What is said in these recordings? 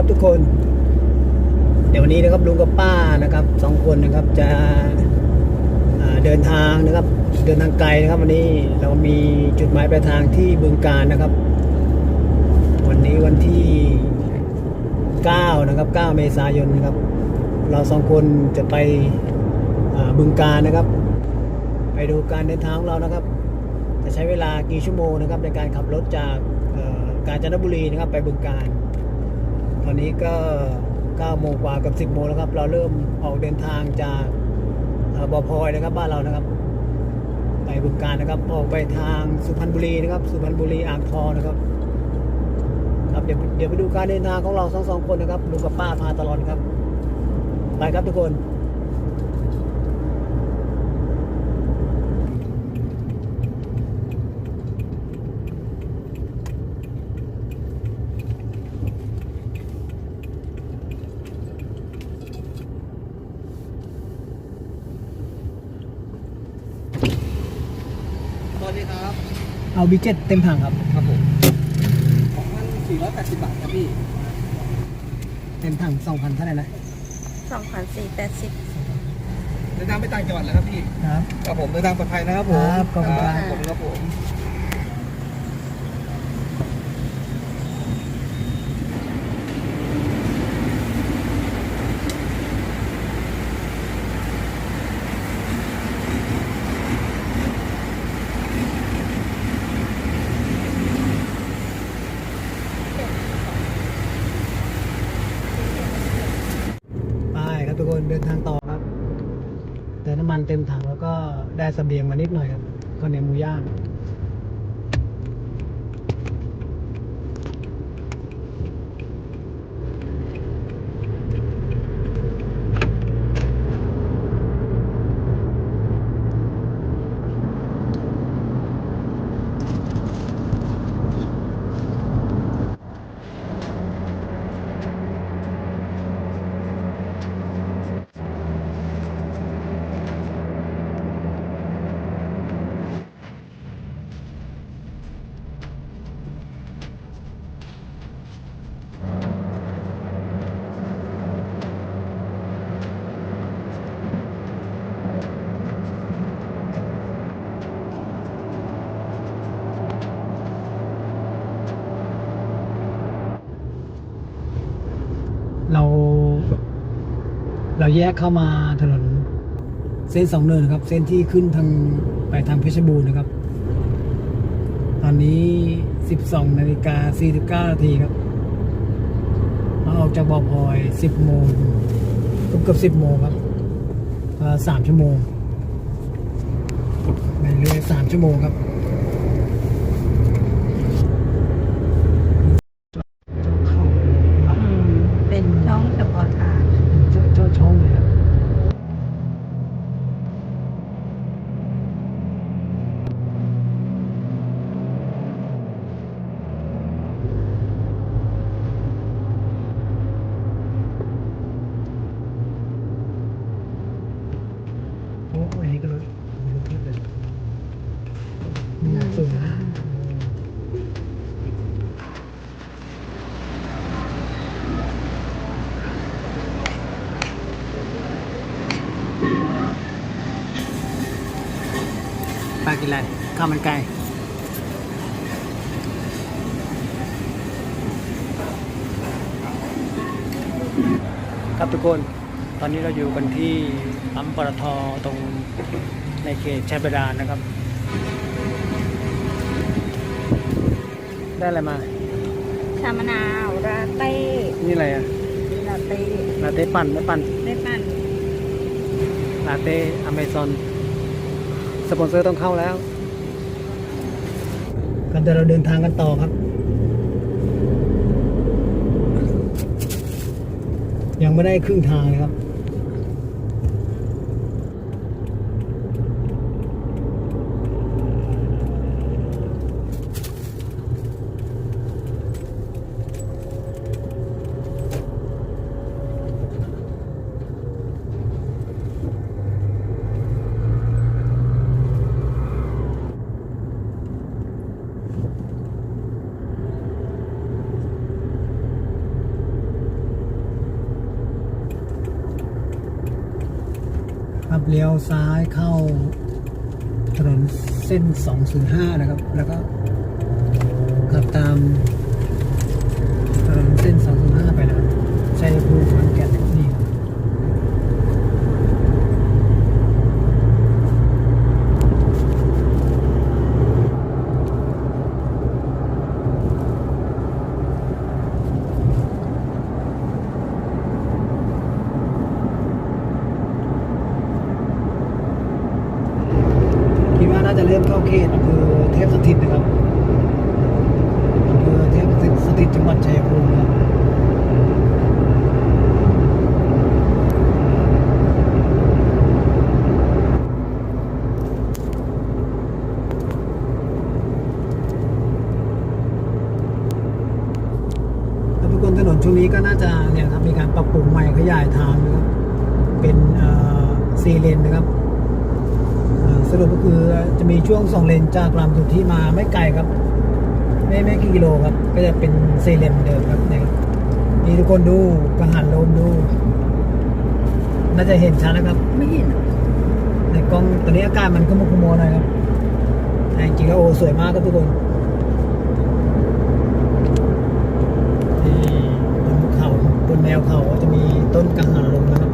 ครับทุกคน เดี๋ยววันนี้นะครับลุงกับป้านะครับสองคนนะครับจะเดินทางนะครับ เดินทางไกลนะครับวันนี้เรามีจุดหมายปลายทางที่บึงการนะครับ วันนี้วันที่ 9 นะครับ 9 เมษายนนะครับ เราสองคนจะไปบึงการนะครับ ไปดูการเดินทางของเรานะครับ จะใช้เวลากี่ชั่วโมงนะครับในการขับรถจากกาญจนบุรีนะครับไปบึงการ ตอนนี้ก็9โมงกว่ากับ 10โมงแล้วครับ เราเริ่มออกเดินทางจากบ่อบอพลอยนะครับบ้านเรานะครับ ไปบึงการนะครับ ออกไปทางสุพรรณบุรีนะครับ สุพรรณบุรีอ่างทองนะครับ ครับเดี๋ยวเดี๋ยวไปดูการเดินทางของเราสองสองคนนะครับลุงกับป้าพาตลอดครับ ไปครับทุกคน ดีครับ เอาบีเจ็ดเต็มถังครับ ครับผมของพันสี่ร้อยแปดสิบบาทครับพี่ เต็มถัง2,000เท่าไหร่นะสองพันสี่แปดสิบเดินทางไปต่างจังหวัดแล้วครับพี่ ครับ ครับผมเดินทางปลอดภัยนะครับผมครับขอบคุณครับ ขอบคุณครับผม ไปครับทุกคนเดินทางต่อครับเติม น้ำมันเต็มถังแล้วก็ได้เสบียงมานิดหน่อยครับข้าวเหนียวหมูย่าง เราแยกเข้ามาถนนเส้นสองเนินนะครับ เส้นที่ขึ้นทางไปทางเพชรบูรณ์นะครับ ตอนนี้ 12นาฬิกา49นาทีครับเราออกจากบ่อพลอย 10โมงเกือบเกือบ10โมงครับสามชั่วโมงไปเรื่อยสามชั่วโมงครับ เป็นช่องเฉพาะทาง เจ้าเจ้าช่องเลยครับโอ้อันนี้ก็รถรถเทียบเลยนี่นะสวยนะปลา กินอะไรข้าวมันไก่ครับทุกคน ตอนนี้เราอยู่กันที่ปั๊มปตทตรงในเขตชัยบาดาลนะครับ ได้อะไรมา ชามะนาวลาเต้นี่อะไรอะลาเต้ ลาเต้ปั่นไม่ปั่นได้ปั่น ลาเต้อเมซอน สปอนเซอร์ต้องเข้าแล้วกันเดี๋ยวเราเดินทางกันต่อครับ ยังไม่ได้ครึ่งทางเลยครับ เลี้ยวซ้ายเข้าถนนเส้น 205 นะครับ แล้วก็ขับตามถนนเส้น 205 ไปนะครับชัยภูมิขอนแก่นนี่ครับคิดว่าน่าจะเริ่มเข้าเขตอำเภอเทพสถิตนะครับอำเภอเท พสถิตจังหวัดชัยภูมิครับทุกคนถนนช่วงนี้ก็น่าจะเนี่ยครับมีการปรับปรุงใหม่ขยายทางนะครับเป็นซีเลนนะครับสรุปก็คือจะมีช่วงสองเลนจากลำสุทธิมาไม่ไกลครับ ไม่ไม่กี่กิโลครับ ก็จะเป็นซีเลนเหมือนเดิมครับเนี่ยนี่ทุกคนดูกระหันลมดู น่าจะเห็นชัดนะครับ ไม่เห็นในกล้องตอนนี้อากาศมันก็มุกขโมยหน่อยครับแต่จริงๆแล้วโอ้สวยมากครับทุกคนที่บนภูเขาบนแนวเขาจะมีต้นกังหันลมนะครับ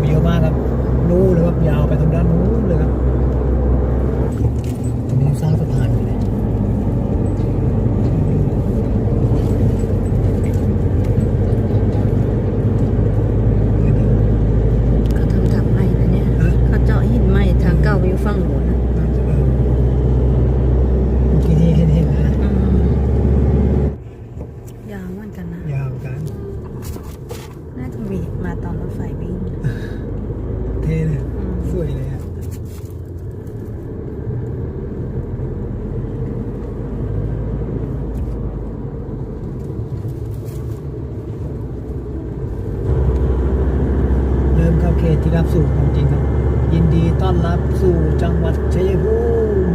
มีเยอะมากครับนู่นเลยครับยาวไปทางด้านนู้นเลยครับตรงนี้สร้างสะพานอยู่เลย เขาทำทางใหม่นะเนี่ย ฮะ เขาเจาะหินใหม่ทางเก่าไปอยู่ ฝั่งโน้นนะน่าจะเออเมื่อกี้ที่เห็นเห็นๆนะอืมยาวเหมือนกันนะ ยาวกัน น่าจะมีมาตอนรถไฟวิ่ง เท่เลย อืม สวยเลยอะเริ่มเข้าเขตที่รับสู่ของจริงครับ ยินดีต้อนรับสู่จังหวัดชัยภูมิ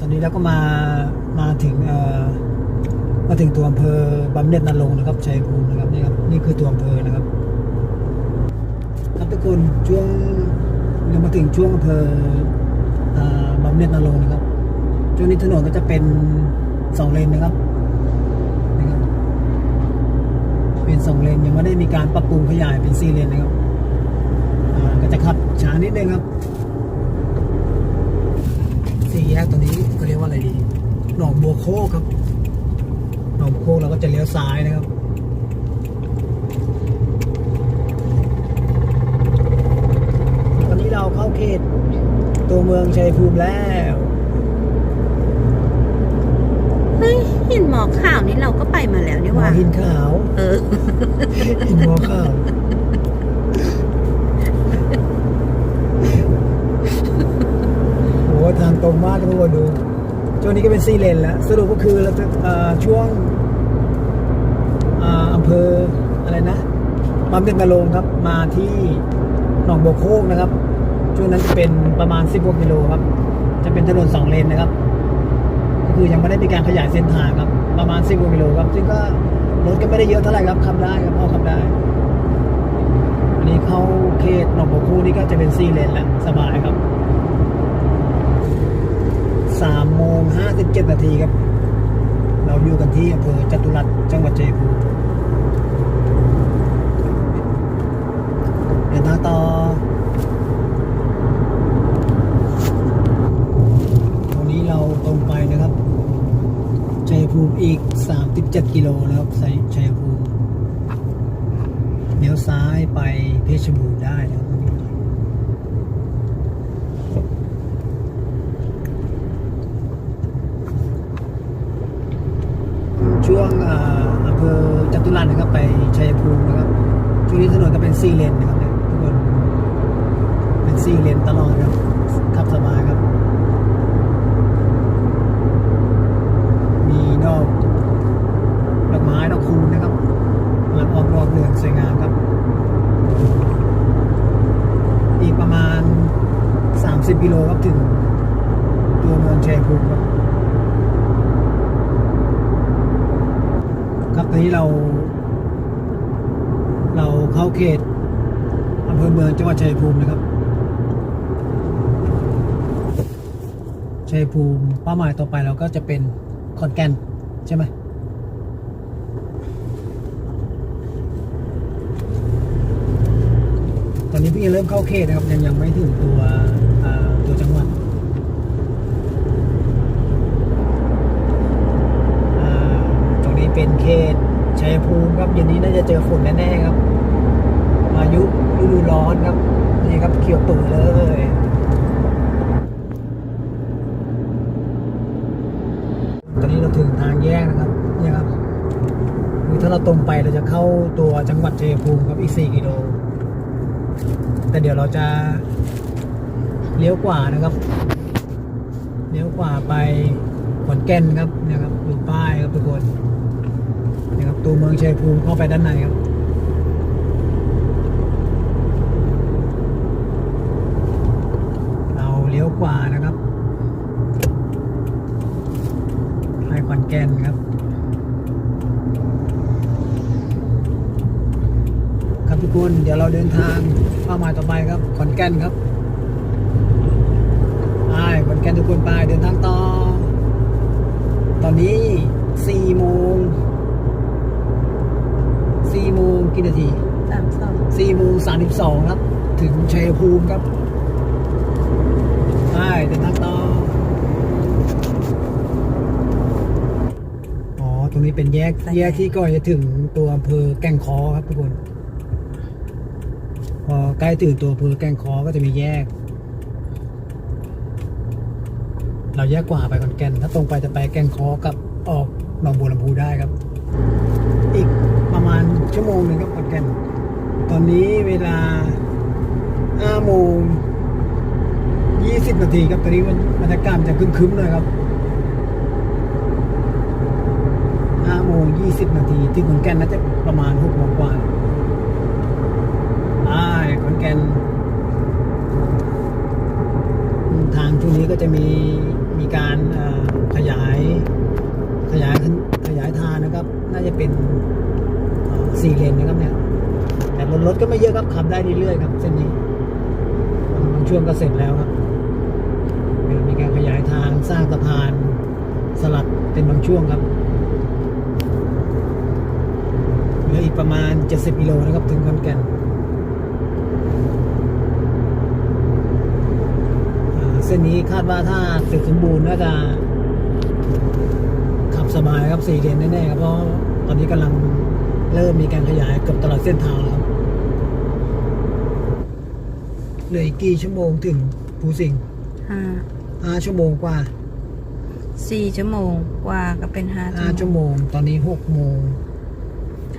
ตอ นนี้เราก็มามาถึงมาถึงตัวอำเภอบำเหน็จนรงค์นะครับชัยภูมินะครับนี่ครับนี่คือตัวอำเภอนะครับ ครับทุกคนช่วงเรามาถึงช่วงอำเภออ่าบำเหน็จนรงค์นะครับช่วงนี้ถนนก็จะเป็นสองเลนนะครับนะครับ เป็นสองเลนยังไม่ได้มีการปรับปรุงขยายเป็นสี่เลนนะครับก็จะขับช้านิดนึงครับสี่ แยกตัวนี้เขาเรียกว่าอะไรดีหนองบัวโคกครับ หนองบัวโคกเราก็จะเลี้ยวซ้ายนะครับตอนนี้เราเข้าเขตตัวเมืองชัยภูมิแล้วเฮ้ยหินหมอกขาวนี่เราก็ไปมาแล้วนี่หหมอว่า หินขาว เออ หินหมอขาวโอ้ทางตรงมากทุกคนดูช่วงนี้ก็เป็นซีเลนแล้ว สรุปก็คือเราจะช่วงอำเภออะไรนะบำเหน็จนรงค์ครับ มาที่หนองบัวโคกนะครับ ช่วงนั้นจะเป็นประมาณ 10กว่ากิโลครับ จะเป็นถนนสองเลนนะครับ ก็คือยังไม่ได้มีการขยายเส้นทางครับ ประมาณ 10กว่ากิโลครับ ซึ่งก็รถก็ไม่ได้เยอะเท่าไหร่ครับขับได้ครับพอขับได้ อันนี้เข้าเขตหนองบัวคูนี่ก็จะเป็นซีเลนแล้วสบายครับ สามโมงห้าสิบเจ็ดนาทีครับ เราอยู่กันที่อำเภอจตุรัสจังหวัดเชัยภูมิเดินทางต่อวันนี้เราตรงไปนะครับชัยภูมิอีก 37 กิโลนะครับใส่ชัยภูมิเลี้ยวซ้ายไปเพชรบูรณ์ได้นะครับ วงอำเภอจตุรัสนะครับไปชัยภูมินะครับช่วงนี้ถนนก็เป็นซีเลนนะครับทุกคนเป็นซีเลนตลอดครับขับสบายครับ มีดอกดอกไม้ดอกคูณนะครับหลังออกรอบเหลืองสวยงามครับ อีกประมาณ 30กิโลครับถึงตัวเมืองชัยภูมิครับ ครับตอนนี้เรา เราเข้าเขตอำเภอเมืองจังหวัดชัยภูมินะครับชัยภูมิเป้าหมายต่อไปเราก็จะเป็นขอนแก่นใช่ไหมตอนนี้พิ่เริ่มเข้าเขตนะครับยังยังไม่ถึงตัวตัวจังหวัดอ่าตรงนี้ เป็นเขตชัยภูมิครับเย็นนี้น่าจะเจอฝนแน่ๆครับพายุฤดูร้อนครับนี่ครับเขียวตุ่เลยตอนนี้เราถึงทางแยกนะครับเนี่ยครับคือถ้าเราตรงไปเราจะเข้าตัวจังหวัดชัยภูมิครับอีก 4 กิโล แต่เดี๋ยวเราจะเลี้ยวขวานะครับเลี้ยวขวาไปขอนแก่นครับนี่ครับดูป้ายครับทุกคน ตัวเมืองชัยภูมิเข้าไปด้านในครับเราเลี้ยวขวานะครับไปขอนแก่นครับครับทุกคนเดี๋ยวเราเดินทางเป้าหมายต่อไปครับขอนแก่นครับไปขอนแก่นทุกคนไปเดินทางต่อ 32 ครับ ถึงเชัยภูมิครับใช่เดินทางต่อ อ๋อ ตรงนี้เป็นแยกแยกที่ก่อนจะถึงตัวอำเภอแก่งคอครับทุกคน พอใกล้ถึงตัวอำเภอแก่งคอก็จะมีแยก เราแยกกว่าไปขอนแก่น ถ้าตรงไปจะไปแก่งคอกับออกหนองบัวลำพูได้ครับ อีกประมาณชั่วโมงหนึ่งครับขอนแก่น ตอนนี้เวลา5โมง20 นาทีครับ ตอนนี้มันบรรยากาศมันจะคึ้มๆหน่อยครับ5โมง20 นาที ที่ขอนแก่นน่าจะประมาณ6โมงกว่าอ่าขอนแก่นทางช่วงนี้ก็จะมีมีการขยายขยายขยายทางนะครับ น่าจะเป็นสี่เลนนะครับเนี่ย แต่รถก็ไม่เยอะครับขับได้เรื่อยๆครับเส้นนี้บางช่วงก็เสร็จแล้วครับมีการขยายทางสร้างสะพานสลับเป็นบางช่วงครับเหลืออีกประมาณ 70กิโลนะครับถึงขอนแก่นเส้นนี้คาดว่าถ้าเสร็จสมบูรณ์น่าจะขับสบายครับสี่เลนแน่ๆครับเพราะตอนนี้กำลังเริ่มมีการขยายเกือบตลอดเส้นทางแล้วครับ เหลืออีกกี่ชั่วโมงถึงภูสิงห์ห้าห้าชั่วโมงกว่าสี่ชั่วโมงกว่าก็เป็นห้าห้าชั่วโมง ตอนนี้หกโมง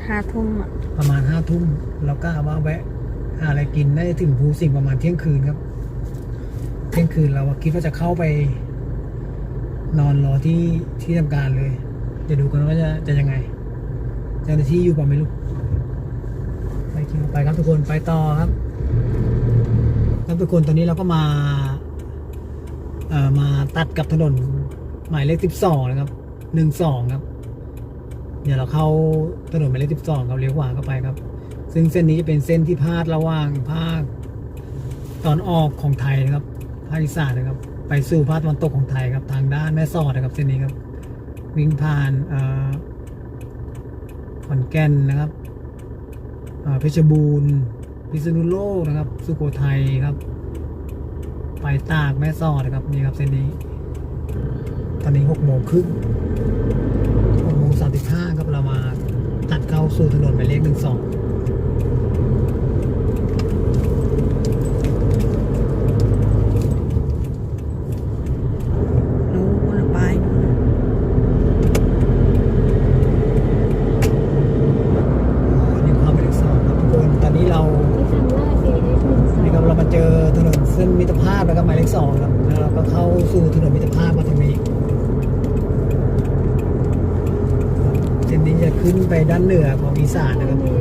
ห้าทุ่มอะประมาณห้าทุ่มเราก็ว่าแวะหาอะไรกินได้ถึงภูสิงห์ประมาณเที่ยงคืนครับ เที่ยงคืนเราคิดว่าจะเข้าไป นอนรอที่ที่ทำการเลยจะดูกันว่าจะจะยังไงเจ้าหน้าที่อยู่เปล่าไม่รู้ไปเที่ยวไปครับทุกคนไปต่อครับ ครับทุกคนตอนนี้เราก็มาเอ่อมาตัดกับถนนหมายเลขสิบสองนะครับหนึ่งสองครับ เดี๋ยวเราเข้าถนนหมายเลขสิบสองครับเลี้ยวขวาเข้าไปครับ ซึ่งเส้นนี้จะเป็นเส้นที่พาดระหว่างภาคตอนออกของไทยนะครับภาคอีสานนะครับ ไปสู่ภาคตะวันตกของไทยครับทางด้านแม่สอดนะครับ เส้นนี้ครับ วิ่งผ่านเอ่อขอนแก่นนะครับเพชรบูรณ์ พิษณุโลกนะครับ สุโขทัยครับ ไปตากแม่สอดนะครับนี่ครับเส้นนี้ ตอนนี้หกโมงครึ่งหกโมงสามสิบห้าครับเรามาตัดเข้าสู่ถนนหมายเลขหนึ่งสอง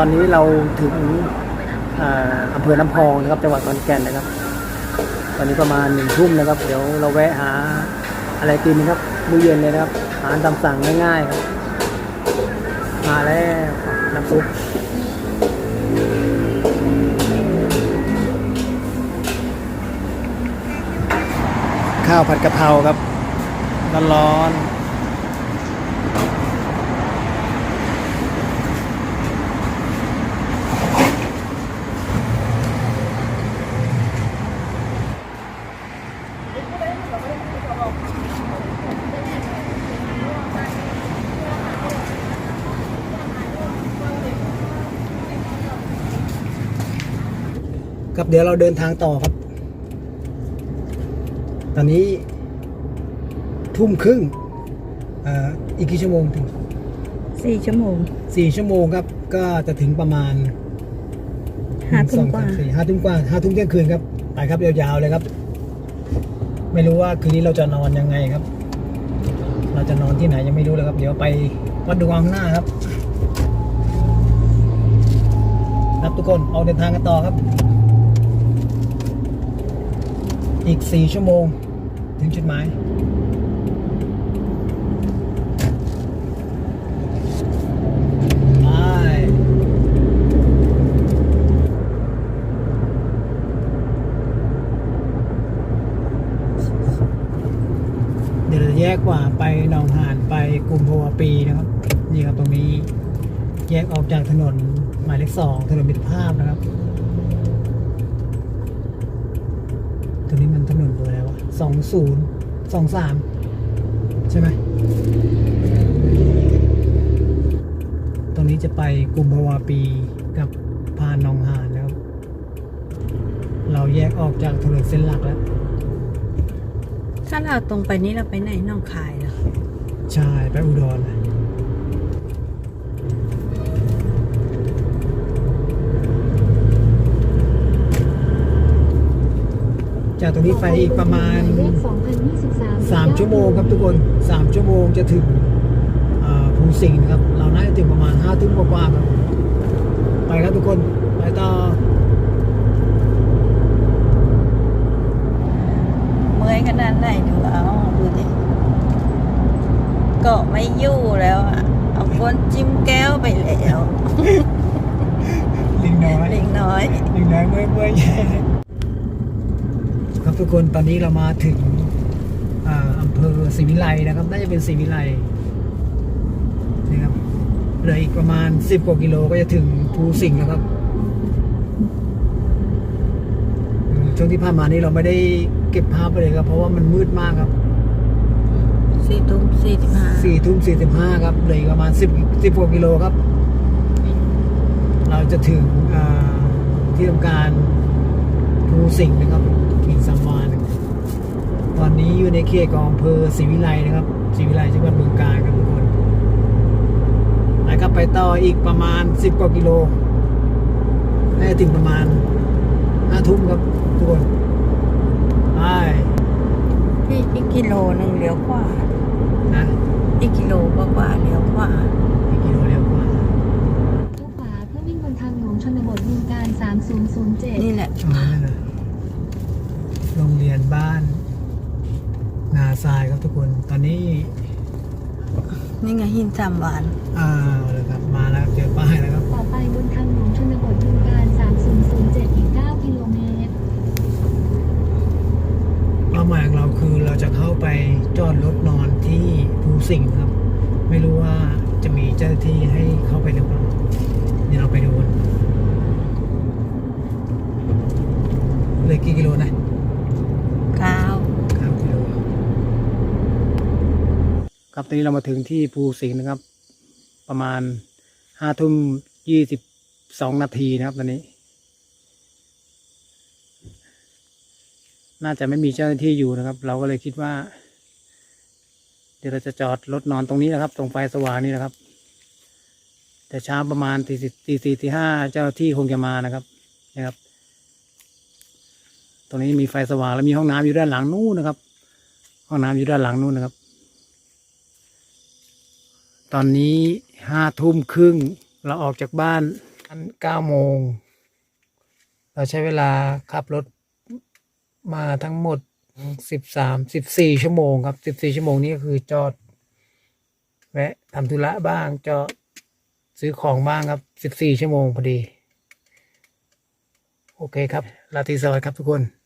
ตอนนี้เราถึงอำเภอน้ำพองนะครับจังหวัดขอนแก่นนะครับ ตอนนี้ประมาณหนึ่งทุ่มนะครับ เดี๋ยวเราแวะหาอะไรกินนะครับมื้อเย็นเลยนะครับอาหารตามสั่งง่ายๆครับมาแล้วน้ำซุปข้าวผัดกะเพราครับร้อนๆ ครับเดี๋ยวเราเดินทางต่อครับ ตอนนี้ ทุ่มครึ่งอ่าอีกกี่ชั่วโมงถึงสี่ชั่วโมงสี่ชั่วโมงครับ ก็จะถึงประมาณห้าทุ่มสองกว่าสสี่ห้าทุ่มกว่าห้าทุ่มเที่ยงคืนครับไปครับยาวๆเลยครับ ไม่รู้ว่าคืนนี้เราจะนอนยังไงครับ เราจะนอนที่ไหนยังไม่รู้เลยครับ เดี๋ยวไปวัดดวงข้างหน้าครับครับทุกคนออกเดินทางกันต่อครับ อีกสี่ชั่วโมง ถึงจุดหมายไปเดี๋ยวเราจะแยกกว่าไปหนองหานไปกรุงโพวาปีนะครับ นี่ครับตรงนี้แยกออกจากถนนหมายเลขสองถนนมิตรภาพนะครับ ตรงนี้มันถนนเบอร์อะไรวะสอง ศูนย์สองสามใช่ไหมตรงนี้จะไปกุมภาวาปีกับพานหนองหานนะครับเราแยกออกจากถนนเส้นหลักแล้ว ถ้าเราตรงไปนี้เราไปไหนหนองคายเหรอ ใช่ ไปอุดร จากตรงนี้ไปอีกประมาณ 3 ชั่วโมงครับทุกคน 3 ชั่วโมงจะถึงอ่าภูสิงห์นะครับ เราน่าจะถึงประมาณ5ทุ่มกว่าๆครับ ไปครับทุกคน ไปต่อเมื่อยขนาดไหนดูเอาดูดิเกาะไม่อยู่แล้วอะเอาก้นจิ้มแก้วไปแล้วลิงน้อยลิงน้อยลิงน้อยเมื่อยเมื่อยแย่ครับ ทุกคนตอนนี้เรามาถึงอ่าอำเภอศรีวิไลนะครับ น่าจะเป็นศรีวิไลนะครับเหลืออีกประมาณ 10 กว่ากิโลก็จะถึงภูสิงห์นะครับอืมช่วงที่ผ่านมานี้เราไม่ได้เก็บภาพไปเลยครับ เพราะว่ามันมืดมากครับสี่ทุ่มสี่สิบห้าสี่ทุ่มสี่สิบห้าครับเหลืออีกประมาณสิบสิบกว่ากิโลครับ เราจะถึงอ่าที่ทำการภูสิงห์นะครับกินซัมวาน ตอนนี้อยู่ในเขตของอำเภอศรีวิไลนะครับศรีวิไลจังหวัดบึงกาฬครับทุกคนไปครับไปต่ออีกประมาณสิบกว่ากิโลน่าจะถึงประมาณห้าทุ่มครับทุกคนไปพี่อีกกิโลหนึ่งเลี้ยวขวานะอีกกิโลกว่าๆเลี้ยวขวา อีกกิโลเดียวกว่า เลี้ยวขวาเพื่อวิ่งบนทางหลวงชนบทบึงการ 3007 นี่แหละ ตรงนั้นนะโรงเรียนบ้าน นาทรายครับทุกค นตอนนี้ นี่ไงหินสามหวานอ้าวเลยครับ มาแล้วครับเจอป้ายแล้วครับ ต่อไปบนทางหลวงชนบทบึงการ 3007 อีก 9 กิโลเมตรเป้าหมายของเราคือเราจะเข้าไปจอดรถนอนที่ภูสิงห์ครับ ไม่รู้ว่าจะมีเจ้าหน้าที่ให้เข้าไปหรือเปล่าเดี๋ยวเราไปดูกันเหลยกี่กิโลนะ เก้า เก้ากิโล ครับตอนนี้เรามาถึงที่ภูสิงห์นะครับ ประมาณห้าทุ่มยี่สิบสองนาทีนะครับตอนนี้ น่าจะไม่มีเจ้าหน้าที่อยู่นะครับ เราก็เลยคิดว่า เดี๋ยวเราจะจอดรถนอนตรงนี้นะครับ ตรงไฟสว่างนี่นะครับ แต่เช้าประมาณตีสี่ตีสี่ตีห้าเจ้าหน้าที่คงจะมานะครับนะครับ ตรงนี้มีไฟสว่างแล้วมีห้องน้ำอยู่ด้านหลังนู่นนะครับ ห้องน้ำอยู่ด้านหลังนู่นนะครับ ตอนนี้ห้าทุ่มครึ่งเราออกจากบ้านอันเก้าโมง เราใช้เวลาขับรถมาทั้งหมดสิบสามสิบสี่ชั่วโมงครับสิบสี่ชั่วโมงนี้ก็คือจอดแวะทำธุระบ้างจอดซื้อของบ้างครับสิบสี่ชั่วโมงพอดี โอเคครับลาตีสวัสดิ์ครับทุกคน